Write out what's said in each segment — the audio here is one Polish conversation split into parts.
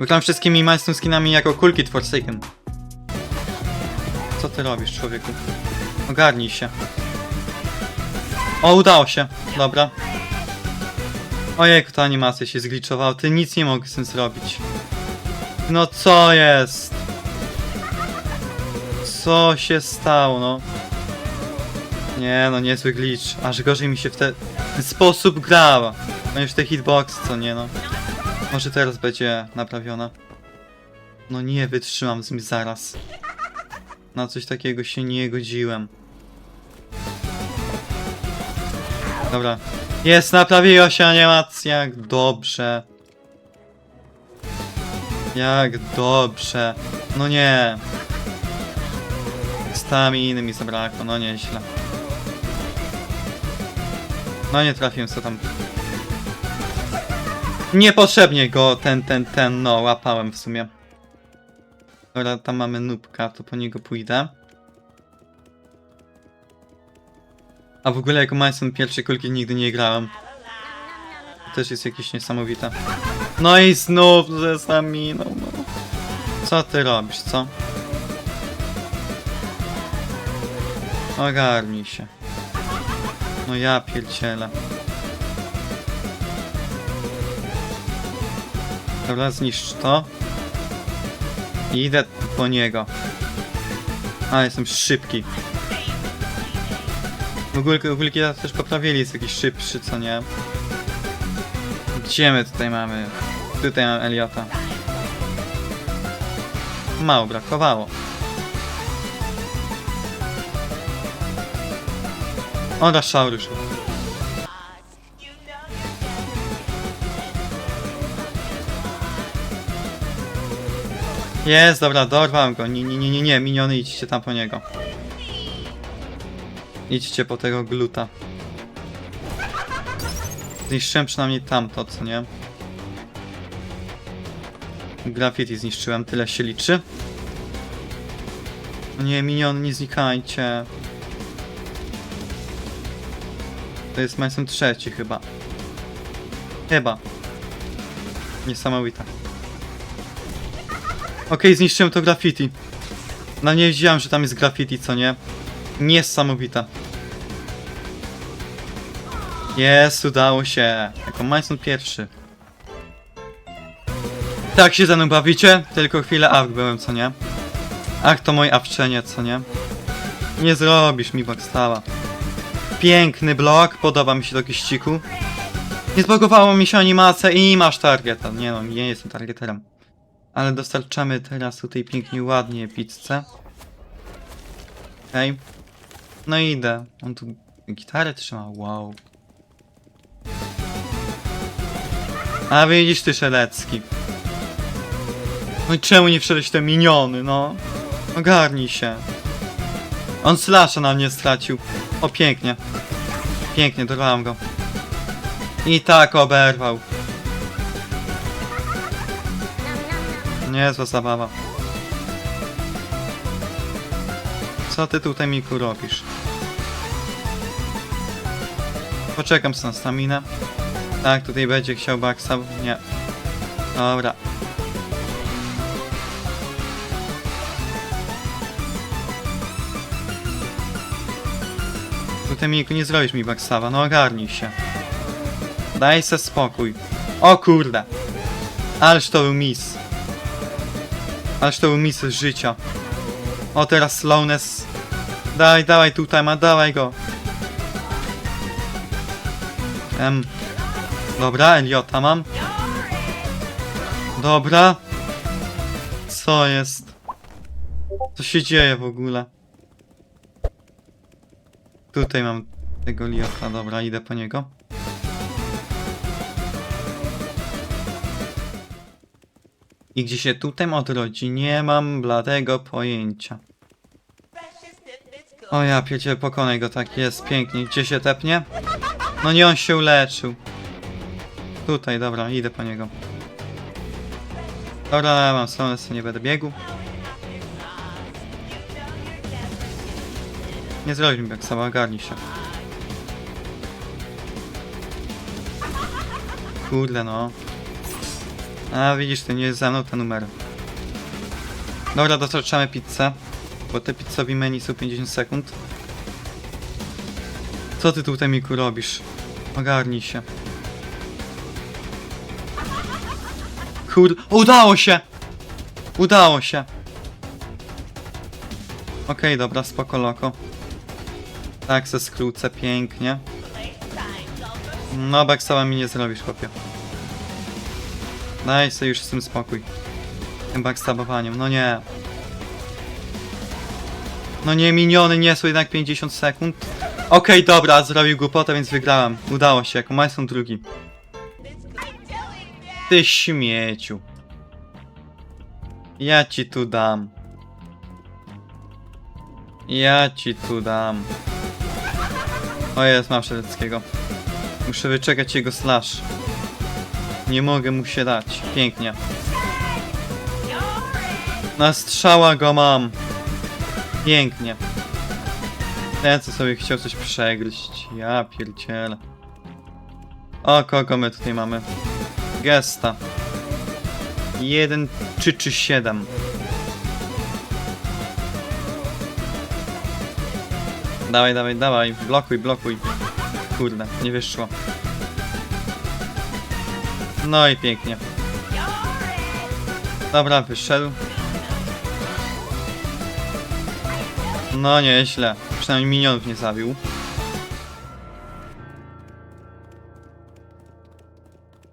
Gram wszystkimi majstą skinami jako kulki Forsaken. Co ty robisz, człowieku? Ogarnij się. O, udało się. Dobra. Ojejku, ta animacja się zgliczowała. Ty nic nie mogę z tym zrobić. No co jest? Co się stało, no? Nie, no niezły glitch. Aż gorzej mi się w te- w ten sposób grała. No już te hitbox, co nie no. Może teraz będzie naprawiona. No nie wytrzymam z tym zaraz. Na coś takiego się nie godziłem. Dobra. Jest, naprawiła się animacja. Jak dobrze. Jak dobrze. No nie. Staminy mi zabrakło, no nieźle. No nie trafiłem co tam. Niepotrzebnie go ten, ten, ten, no łapałem w sumie. Dobra, tam mamy nubka, to po niego pójdę. A w ogóle jako Mason pierwszej kulki nigdy nie grałem. To też jest jakieś niesamowite. No i znów ze staminą, no. Co ty robisz, co? Ogarnij się. No ja pierdzielę. Dobra, zniszcz to. I idę po niego. A, jestem szybki. W ogóle, w ogóle kiedy też poprawili, jest jakiś szybszy, co nie? Gdzie my tutaj mamy? Tutaj mam Eliota. Mało brakowało. O, Rashał Jest, dobra, dorwałem go. Nie, nie, nie, nie, nie, miniony, idźcie tam po niego. Idźcie po tego gluta. Zniszczyłem przynajmniej tamto, co nie? Graffiti zniszczyłem, tyle się liczy. Nie, miniony, nie znikajcie. To jest Mason trzeci chyba. Chyba. Niesamowite. Okej, zniszczyłem to graffiti. No nie wiedziałem, że tam jest graffiti, co nie? Niesamowite. Jest, udało się. Jako Mason pierwszy. Tak się ze mną bawicie? Tylko chwilę awk byłem, co nie? Ach, to moje awczenie, co nie? Nie zrobisz mi stała. Piękny blok, podoba mi się do kiściku. Nie zbagowało mi się animacja i masz targeta. Nie no, nie jestem targeterem. Ale dostarczamy teraz tutaj pięknie, ładnie pizzę. Okej. No i idę. On tu gitarę trzyma, wow. A widzisz ty, Szelecki. No i czemu nie wszedłeś te miniony, no? Ogarnij się. On slasha na mnie stracił. O, pięknie. Pięknie, dorwałem go. I tak oberwał. Niezła zabawa. Co ty tutaj, Miku, robisz? Poczekam na staminę. Tak, tutaj będzie chciał baksa. Nie. Dobra. Tutaj Miku, nie zrobisz mi backstawa, no ogarnij się. Daj se spokój. O kurde. Ależ to był miss. Ależ to był miss z życia. O teraz slowness. Daj, dawaj tutaj ma, dawaj go. Em. Dobra, Eliota mam. Dobra. Co jest? Co się dzieje w ogóle? Tutaj mam tego Liota, dobra, idę po niego. I gdzie się tutaj odrodzi, nie mam bladego pojęcia. O ja piecie, pokonaj go, tak jest, pięknie. Gdzie się tepnie? No nie, on się uleczył. Tutaj, dobra, idę po niego. Dobra, mam stronę, nie będę biegł. Nie zrobisz mi jak sama, ogarnij się. Kurde no. A widzisz, ty nie jest za mną te numery. Dobra, dostarczamy pizzę. Bo te pizzowi menu są 50 sekund. Co ty tutaj Miku robisz? Ogarnij się. Kur... Udało się! Udało się! Okej, dobra, spoko loko. Tak, se skrócę pięknie. No, backsaba mi nie zrobisz, chłopie. Daj sobie już z tym spokój. Tym backstabowaniem, no nie. No nie, miniony nie są jednak 50 sekund. Okej, dobra, zrobił głupotę, więc wygrałem. Udało się, jako majstron drugi. Ty śmieciu. Ja ci tu dam. Ja ci tu dam. O jest, mam Szeleckiego. Muszę wyczekać jego slash. Nie mogę mu się dać. Pięknie. Na strzała go mam. Pięknie. Ten co sobie chciał coś przegryźć. Ja pierdzielę. O, kogo my tutaj mamy? Gesta. 1 czy czy 7. Dawaj, dawaj, dawaj. Blokuj, blokuj. Kurde, nie wyszło. No i pięknie. Dobra, wyszedł. No nieźle. Przynajmniej minionów nie zabił.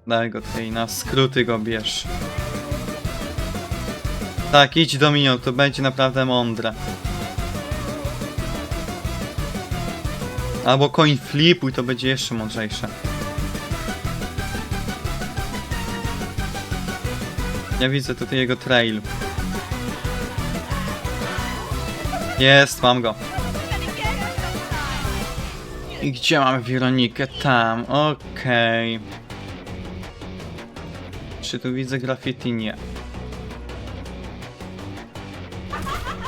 Daj go tutaj, na skróty go bierz. Tak, idź do minion, to będzie naprawdę mądre. Albo coin flipuj, to będzie jeszcze mądrzejsze. Ja widzę tutaj jego trail. Jest, mam go. I gdzie mamy Weronikę? Tam, okej. Czy tu widzę graffiti? Nie.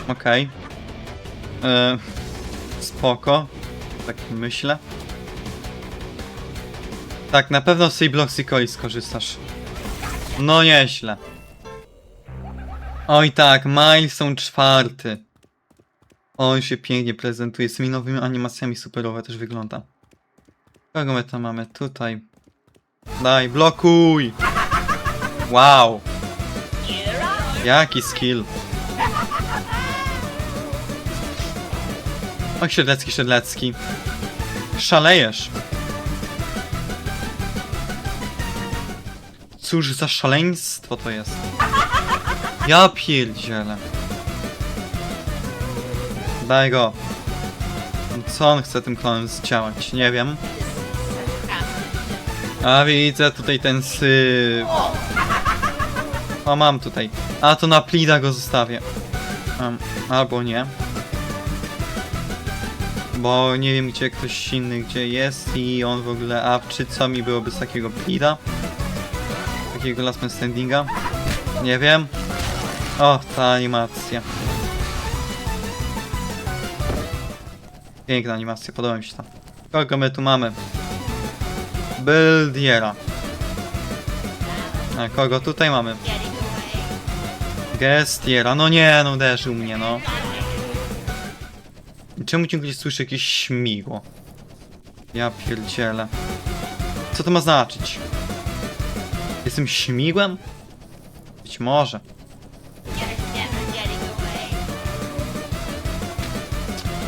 Okej. E, spoko. Tak myślę. Tak, na pewno z tej Bloxicoli skorzystasz. No nieźle. Oj tak, milestone czwarty. On się pięknie prezentuje, z tymi nowymi animacjami superowe też wygląda. Kogo my tam mamy? Tutaj. Daj, blokuj! Wow! Jaki skill. O, Siedlecki, Siedlecki. Szalejesz. Cóż za szaleństwo to jest. Ja pierdzielę. Daj go. Co on chce tym klonem zdziałać? Nie wiem. A widzę tutaj ten syf. O, mam tutaj. A to na plida go zostawię. Um, albo nie. Bo nie wiem gdzie ktoś inny gdzie jest i on w ogóle a czy co mi byłoby z takiego plida? Takiego last man standinga? Nie wiem. O, ta animacja. Piękna animacja, podoba mi się to. Kogo my tu mamy? Beldiera. A kogo tutaj mamy? Gestiera. No nie, no uderzył mnie, no. Czemu ciągle słyszę jakieś śmigło? Ja pierdzielę. Co to ma znaczyć? Jestem śmigłem? Być może.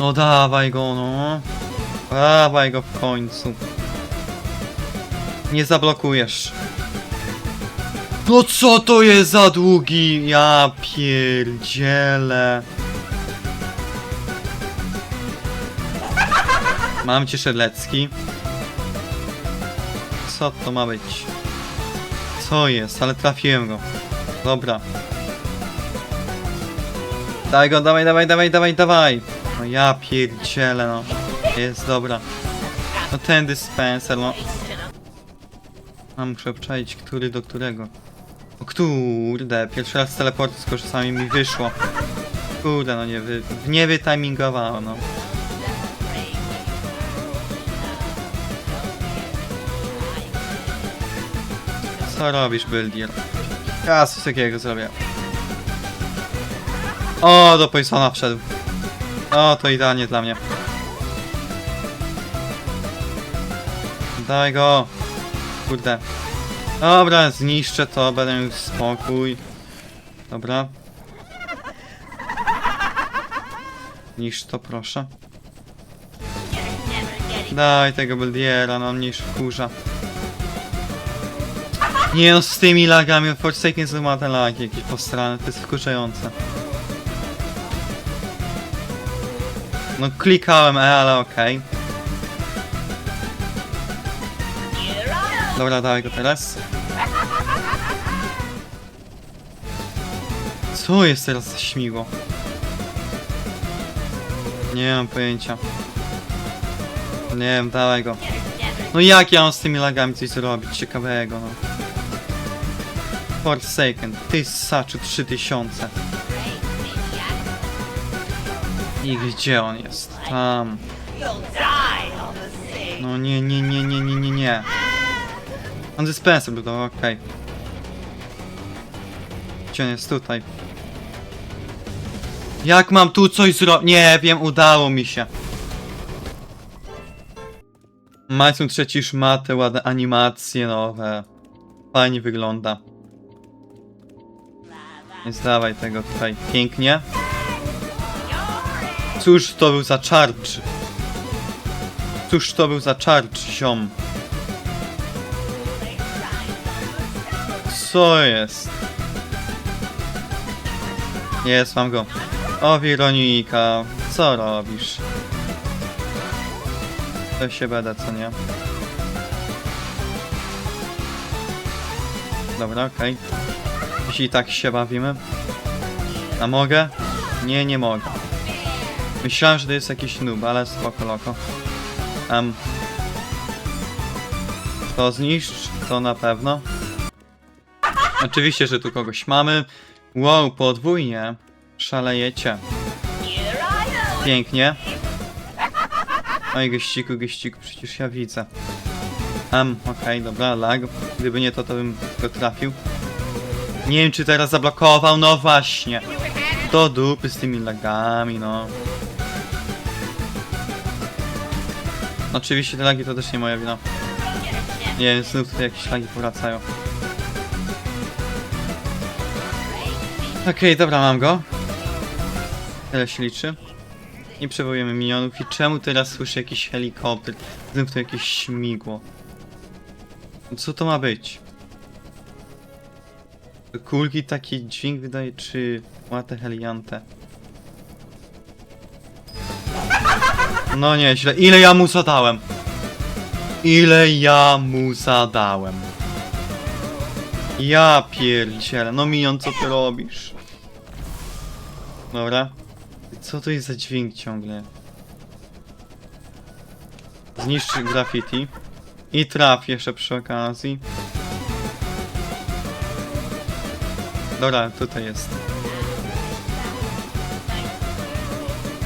No dawaj go, no. Dawaj go w końcu. Nie zablokujesz. No co to jest za długi? Ja pierdzielę. Mam cię Szedlecki. Co to ma być? Co jest? Ale trafiłem go. Dobra. Daj go, dawaj, dawaj, dawaj, dawaj, dawaj. No ja pierdzielę, no. Jest, dobra. No ten dispenser, no. A muszę który do którego. O kurde, pierwszy raz z teleportu z korzystami mi wyszło. Kurde, no nie wy... nie wytimingowało, no. Co robisz, Beldier? Ja coś takiego zrobię. O, do Poisona wszedł. O, to idealnie dla mnie. Daj go. Kurde. Dobra, zniszczę to, będę miał spokój. Dobra. Niszcz to, proszę. Daj tego Beldiera, no mnie wkurza. Nie no, z tymi lagami, Forsaken ma te lagi jakieś postrane, to jest wkurzające. No klikałem E, ale okej. Dobra, dawaj go teraz. Co jest teraz za śmigło? Nie mam pojęcia. Nie wiem, dawaj go. No jak ja mam z tymi lagami coś zrobić ciekawego, no. Forsaken, ty saczu 3000. I gdzie on jest? Tam. No nie, nie, nie, nie, nie, nie, nie. On dispensable, to okej. Gdzie on jest? Tutaj. Jak mam tu coś zrobić? Nie wiem, udało mi się. Majsun trzeci te ładne animacje nowe. Fajnie wygląda. Więc dawaj tego tutaj pięknie. Cóż to był za charge? Cóż to był za charge, ziom? Co jest? Jest, mam go. O, Weronika, co robisz? To się bada, co nie? Dobra, okej. Jeśli tak się bawimy. A mogę? Nie, nie mogę. Myślałem, że to jest jakiś noob, ale spoko loko. Um, to zniszcz, to na pewno. Oczywiście, że tu kogoś mamy. Wow, podwójnie. Szalejecie. Pięknie. Oj, geściku, geściku, przecież ja widzę. Um, okej, dobra, lag. Gdyby nie to, to bym go trafił. Nie wiem, czy teraz zablokował, no właśnie. Do dupy z tymi lagami, no. Oczywiście te lagi to też nie moja wina. Nie wiem, znów tutaj jakieś lagi powracają. Okej, dobra, mam go. Tyle się liczy. I przywołujemy minionów. I czemu teraz słyszę jakiś helikopter? Znów to jakieś śmigło. Co to ma być? Kulki taki dźwięk wydaje, czy łatę heliante? No nieźle. Ile ja mu zadałem? Ile ja mu zadałem? Ja pierdzielę. No minion, co ty robisz? Dobra. Co to jest za dźwięk ciągle? Zniszcz graffiti. I traf jeszcze przy okazji. Dobra, tutaj jest.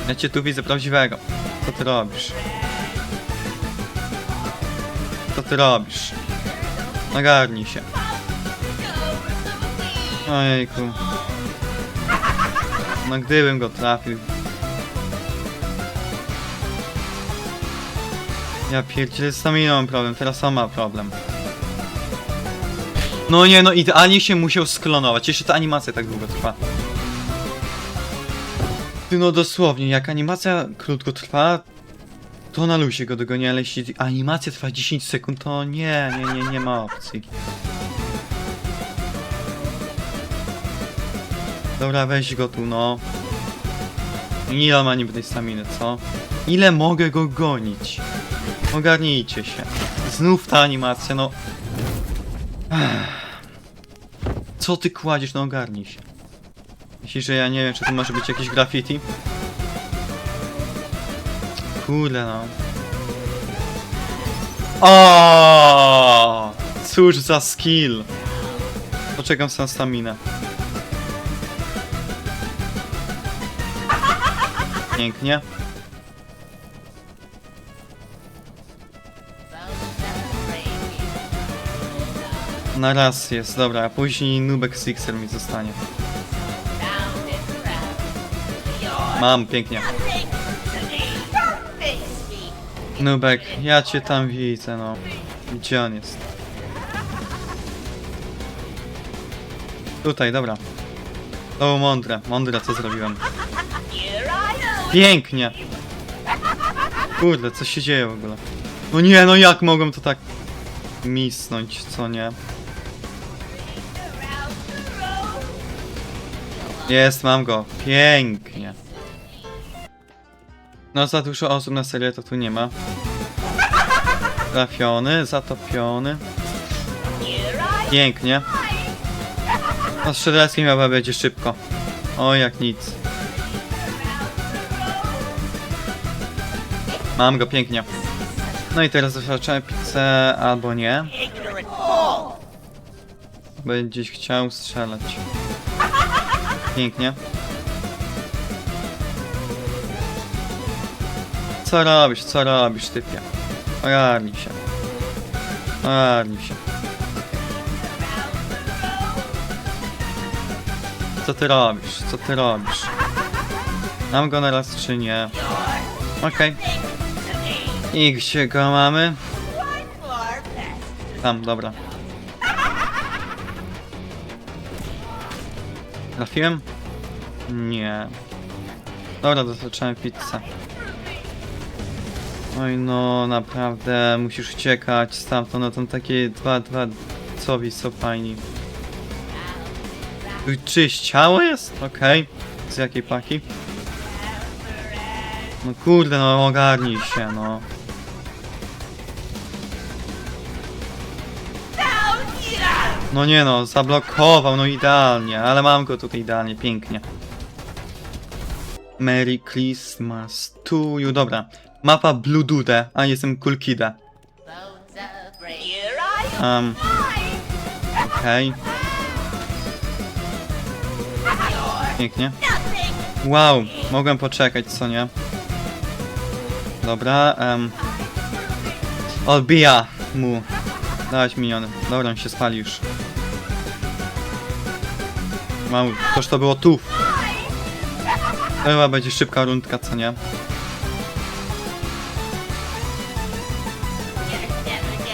Ja cię tu widzę prawdziwego. Co ty robisz? Co ty robisz? Nagarnij się. Ojejku. No gdybym go trafił. Ja pierdzielę z staminą mam problem, teraz on ma problem. No nie, no idealnie się musiał sklonować. Jeszcze ta animacja tak długo trwa. Ty no dosłownie, jak animacja krótko trwa, to na luzie go dogoni, ale jeśli animacja trwa 10 sekund, to nie, nie, nie, nie ma opcji. Dobra, weź go tu, no. Ile ma niby tej staminy, co? Ile mogę go gonić? Ogarnijcie się. Znów ta animacja, no. Co ty kładziesz? No ogarnij się. Myślisz, że ja nie wiem, czy tu może być jakieś graffiti? Kurde no. O! Cóż za skill! Poczekam na staminę. Pięknie. Na raz jest, dobra, a później Nubek Sixer mi zostanie. Mam, pięknie. Nubek, ja cię tam widzę, no. Gdzie on jest? Tutaj, dobra. To było mądre, mądre co zrobiłem. Pięknie! Kurde, co się dzieje w ogóle? No nie, no jak mogłem to tak misnąć, co nie? Jest, mam go. Pięknie. No za dużo osób na serię to tu nie ma. Trafiony, zatopiony. Pięknie. No strzeleckim chyba będzie szybko. O, jak nic. Mam go, pięknie. No i teraz pizzę albo nie. Będziesz chciał strzelać. Pięknie. Co robisz, co robisz, typie? Ogarnij się. Ogarnij się. Co ty robisz? Co ty robisz? Mam go na raz czy nie? Okej. I gdzie go mamy? Tam, dobra. Trafiłem? Nie. Dobra, dostarczamy pizzę. Oj no, naprawdę, musisz uciekać stamtąd, no tam takie dwa, dwa cowi są fajni. Czyś ciało jest? Okej. Z jakiej paki? No kurde, no ogarnij się, no. No nie no, zablokował, no idealnie, ale mam go tutaj idealnie, pięknie. Merry Christmas to you, dobra. Mapa Blue Dude, a jestem Cool Kida. Um, okej. Pięknie. Wow, mogłem poczekać, co nie? Dobra, em... Odbija mu. Dać miniony. Dobra, on się spali już. Wow, toż to było tu. To chyba będzie szybka rundka, co nie?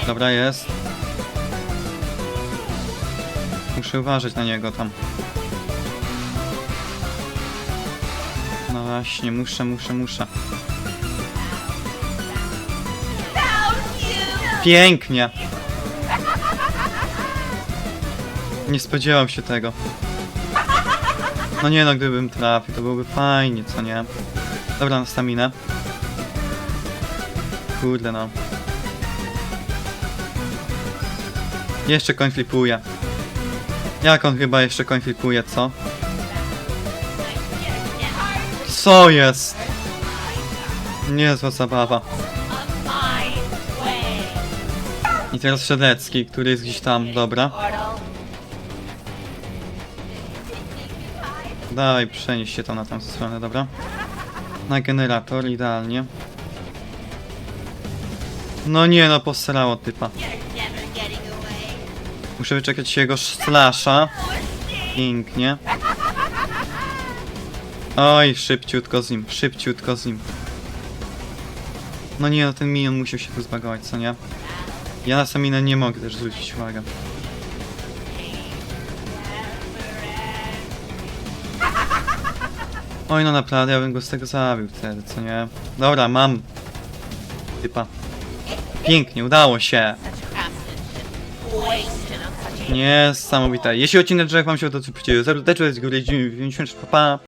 Dobra, jest. Muszę uważać na niego tam. No właśnie, muszę, muszę, muszę. Pięknie! Nie spodziewam się tego. No nie no, gdybym trafił, to byłoby fajnie, co nie? Dobra, na staminę. Kurde no. Jeszcze koń flipuje. Jak on chyba jeszcze koń flipuje, co? Co jest? Niezła zabawa. I teraz Szedecki, który jest gdzieś tam, dobra. Dawaj, przenieś się tam na tą stronę, dobra. Na generator, idealnie. No nie no, posrało typa. Muszę wyczekać jego slasha. Pięknie. Oj, szybciutko z nim, szybciutko z nim. No nie no, ten minion musiał się tu zbagować, co nie? Ja na saminę nie mogę też zwrócić uwagę. Oj no naprawdę, ja bym go z tego zabił wtedy, co nie? Dobra, mam. Typa. Pięknie, udało się. Niesamowite. Jeśli odcinek Wam się podobał, to serdecznie z góry, dziękuję, pa, pa.